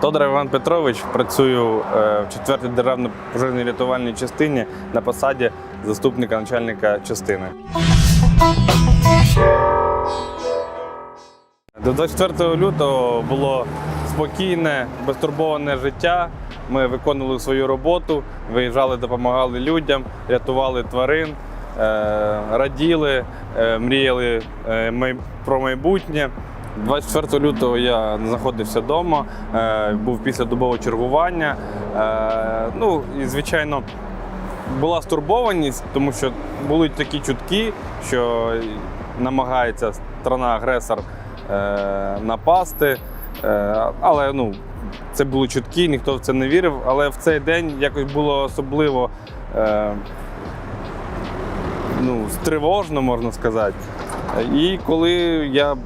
Тодор Іван Петрович працюю е, в 4-й державній пожежній рятувальній частині на посаді заступника начальника частини. До 24 лютого було спокійне, безтурбоване життя. Ми виконували свою роботу, виїжджали, допомагали людям, рятували тварин, е, раділи, е, мріяли про майбутнє. 24 лютого я знаходився вдома, е, був післядобове чергування. Е, Ну і звичайно, була стурбованість, тому що були такі чутки, що намагається страна-агресор е, напасти. Але ну, це були чутки, ніхто в це не вірив. Але в цей день якось було особливо е, ну, тривожно, можна сказати. І коли я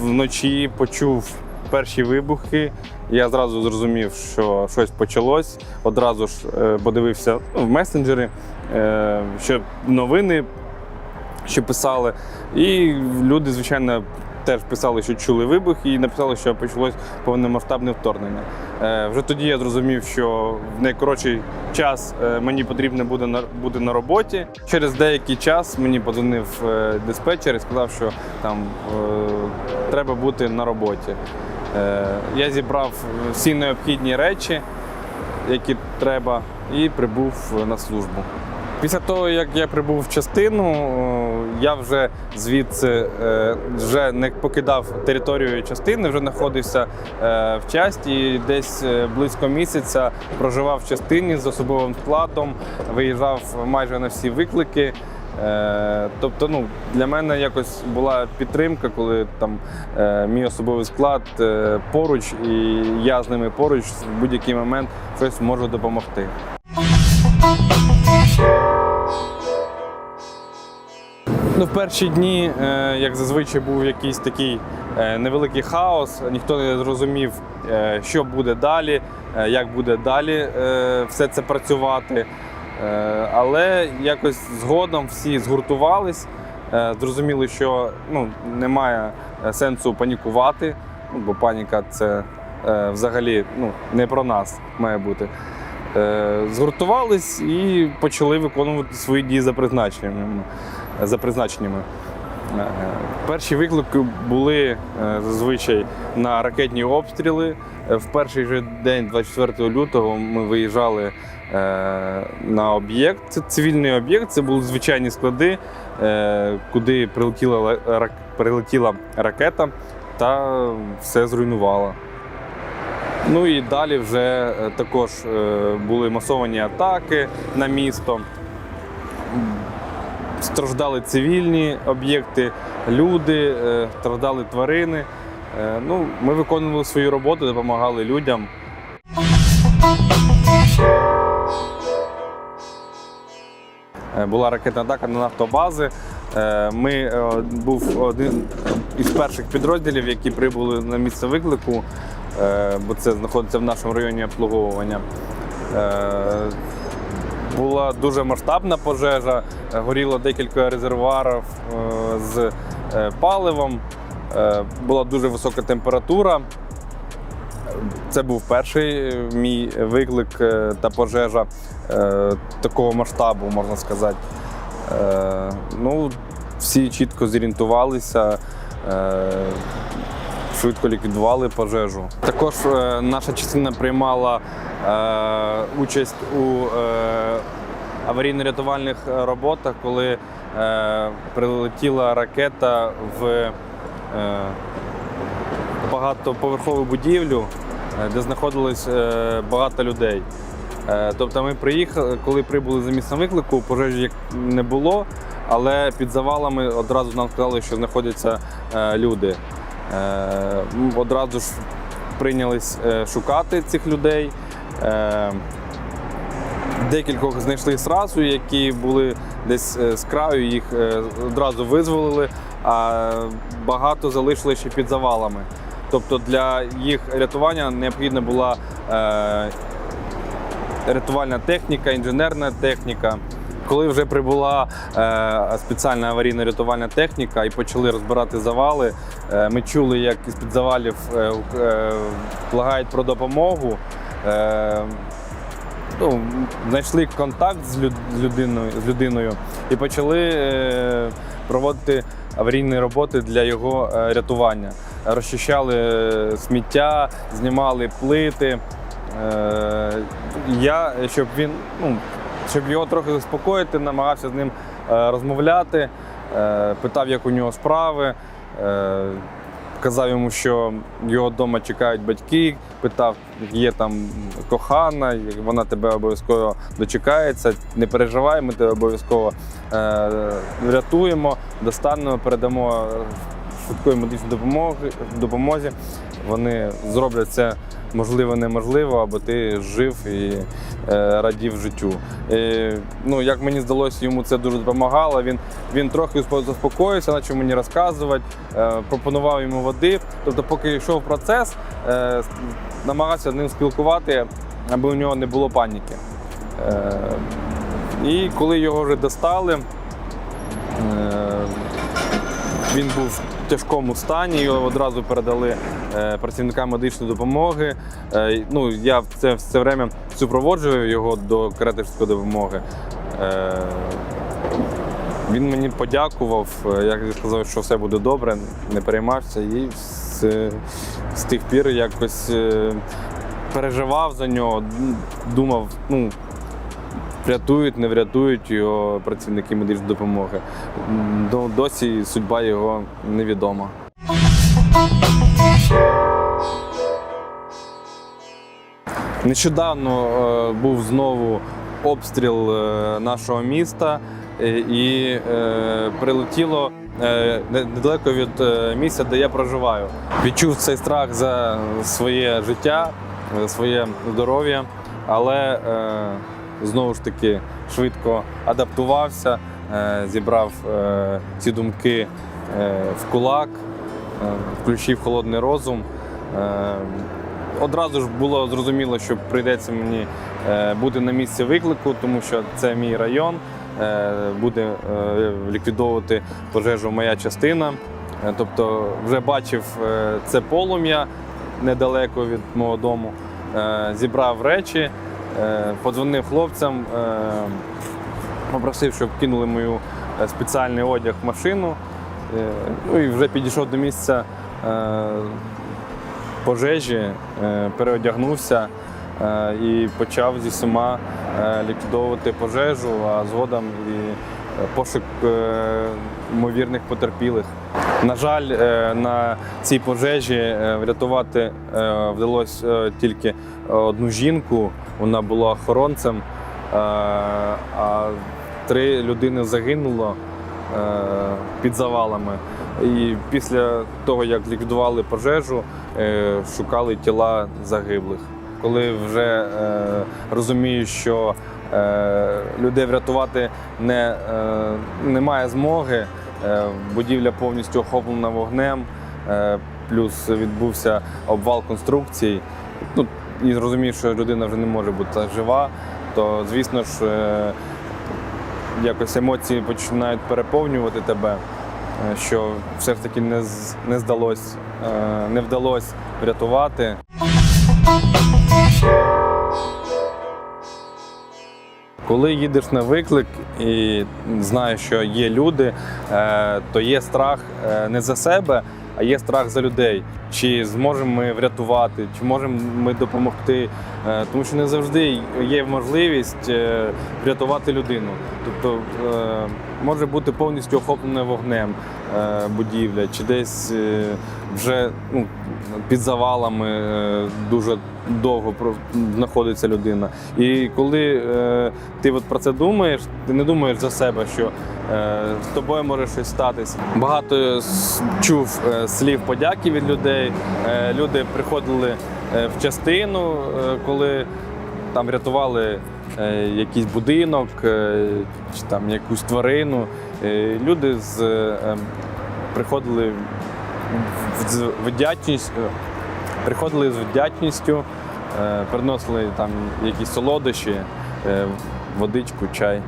вночі почув перші вибухи, я зразу зрозумів, що щось почалось. Одразу ж е, подивився в месенджери, е, що новини що писали. І люди, звичайно, теж писали, що чули вибух, і написали, що почалось повномасштабне вторгнення. Е, вже тоді я зрозумів, що в найкоротший час е, мені потрібно буде на, бути на роботі. Через деякий час мені подзвонив е, диспетчер і сказав, що там треба бути на роботі. Я зібрав всі необхідні речі, які треба, і прибув на службу. Після того, як я прибув в частину, е, я вже звідси е, вже не покидав територію частини, вже знаходився е, в часті. Десь близько місяця проживав в частині з особовим складом, виїжджав майже на всі виклики. Тобто, ну для мене якось була підтримка, коли там мій особовий склад поруч, і я з ними поруч в будь-який момент щось можу допомогти. Ну, в перші дні, е, як зазвичай, був якийсь такий е, невеликий хаос. Ніхто не зрозумів, е, що буде далі, як буде далі все це працювати. Але якось згодом всі згуртувались, зрозуміли, що ну, немає сенсу панікувати, ну, бо паніка це взагалі ну, не про нас має бути. Е, Згуртувались і почали виконувати свої дії за призначеннями. За призначеннями. Е, Перші виклики були е, зазвичай на ракетні обстріли. В перший же день, 24 лютого, ми виїжджали на об'єкт. Це цивільний об'єкт, це були звичайні склади, куди прилетіла, рак- прилетіла ракета та все зруйнувала. Ну і далі вже е, також е, були масовані атаки на місто. Страждали цивільні об'єкти, люди, е, страждали тварини. Ну, ми виконували свою роботу, допомагали людям. Була ракетна атака на нафтобази. Е, Ми е, був один із перших підрозділів, які прибули на місце виклику, е, бо це знаходиться в нашому районі обслуговування. Була дуже масштабна пожежа, горіло декілька резервуарів з паливом, була дуже висока температура. Це був перший мій виклик та пожежа такого масштабу, можна сказати. Е, Ну, всі чітко зорієнтувалися, е, швидко ліквідували пожежу. Також е, наша частина приймала участь у аварійно-рятувальних роботах, коли прилетіла ракета в багатоповерхову будівлю, де знаходилось багато людей. Е, Тобто ми приїхали, коли прибули за місцем виклику, пожежі не було, але під завалами одразу нам сказали, що знаходяться е, люди. Е, Одразу ж прийнялись шукати цих людей. Декількох знайшли зразу, які були десь з краю, їх одразу визволили, а багато залишили ще під завалами. Тобто для їх рятування необхідна була рятувальна техніка, інженерна техніка. Коли вже прибула е, спеціальна аварійно-рятувальна техніка і почали розбирати завали, е, ми чули, як із-під завалів е, е, благають про допомогу. Е, ну, знайшли контакт з, люд, з, людиною, з людиною і почали е, проводити аварійні роботи для його е, рятування. Розчищали е, сміття, знімали плити. Е, я, щоб він, ну, щоб його трохи заспокоїти, намагався з ним е, розмовляти, е, питав, як у нього справи. Казав йому, що його вдома чекають батьки, питав, є там кохана, вона тебе обов'язково дочекається. Не переживай, ми тебе обов'язково е, врятуємо, достанемо, передамо швидкої медичної допомоги, допомозі. Вони зроблять це можливо неможливо, аби ти жив і е, радів життю. І, ну, як мені здалося, йому це дуже допомагало. Він, він трохи заспокоївся, почав мені розказувати, е, пропонував йому води. Тобто, поки йшов процес, е, намагався з ним спілкувати, аби у нього не було паніки. І коли його вже достали, він був в тяжкому стані, його одразу передали е, працівникам медичної допомоги. Е, ну, я це, в время супроводжую його до карети допомоги. Е, він мені подякував, е, я сказав, що все буде добре, не переймався. І з, з тих пір якось переживав за нього, думав, ну, врятують, не врятують його працівники медичної допомоги. Досі судьба його невідома. Нещодавно е, був знову обстріл е, нашого міста е, і прилетіло недалеко від місця, де я проживаю. Відчув цей страх за своє життя, за своє здоров'я, але знову ж таки швидко адаптувався, е, зібрав е, ці думки е, в кулак, включив холодний розум. Одразу ж було зрозуміло, що прийдеться мені бути на місці виклику, тому що це мій район, буде ліквідовувати пожежу моя частина. Тобто вже бачив це полум'я недалеко від мого дому, зібрав речі, подзвонив хлопцям, е, попросив, щоб кинули мою е, спеціальний одяг в машину. Е, Ну і вже підійшов до місця е, пожежі, е, переодягнувся е, і почав зі всіма е, ліквідовувати пожежу, а згодом і е, пошук е, ймовірних потерпілих. На жаль, е, на цій пожежі е, врятувати е, вдалося тільки одну жінку. Вона була охоронцем, а три людини загинуло під завалами. І після того, як ліквідували пожежу, шукали тіла загиблих. Коли вже розумію, що людей врятувати не, немає змоги, будівля повністю охоплена вогнем, е, плюс відбувся обвал конструкцій. Ну, і розумію, що людина вже не може бути жива, то звісно ж е, якось емоції починають переповнювати тебе, е, що все ж таки не, не здалось, е, не вдалося врятувати. Коли їдеш на виклик і знаєш, що є люди, е, то є страх е, не за себе, а є страх за людей. Чи зможемо ми врятувати, чи можемо ми допомогти. Е, Тому що не завжди є можливість врятувати людину. Тобто може бути повністю охоплена вогнем будівля, чи десь вже ну, під завалами е, дуже довго знаходиться людина. І коли е, ти от про це думаєш, ти не думаєш за себе, що е, з тобою може щось статися. Багато чув е, слів подяки від людей. Е, люди приходили е, в частину, е, коли там рятували е, якийсь будинок чи там якусь тварину. Люди з, ем, приходили з е, приходили з вдячністю, е, приносили там якісь солодощі, е, водичку, чай.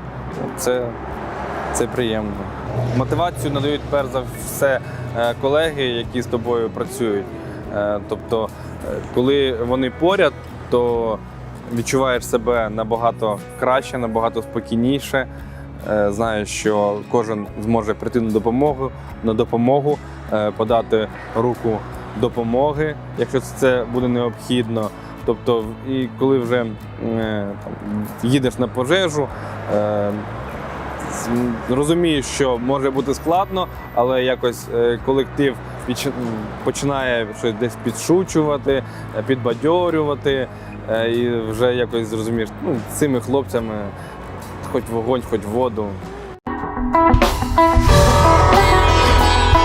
Це, це приємно. Мотивацію надають перш за все колеги, які з тобою працюють. Тобто, коли вони поряд, то відчуваєш себе набагато краще, набагато спокійніше. Знаєш, що кожен зможе прийти на допомогу, на допомогу, подати руку допомоги, якщо це буде необхідно. Тобто, і коли вже е, там, їдеш на пожежу, е, розумієш, що може бути складно, але якось е, колектив починає щось десь підшучувати, е, підбадьорювати, е, і вже якось зрозумієш, ну, цими хлопцями хоч вогонь, хоч воду.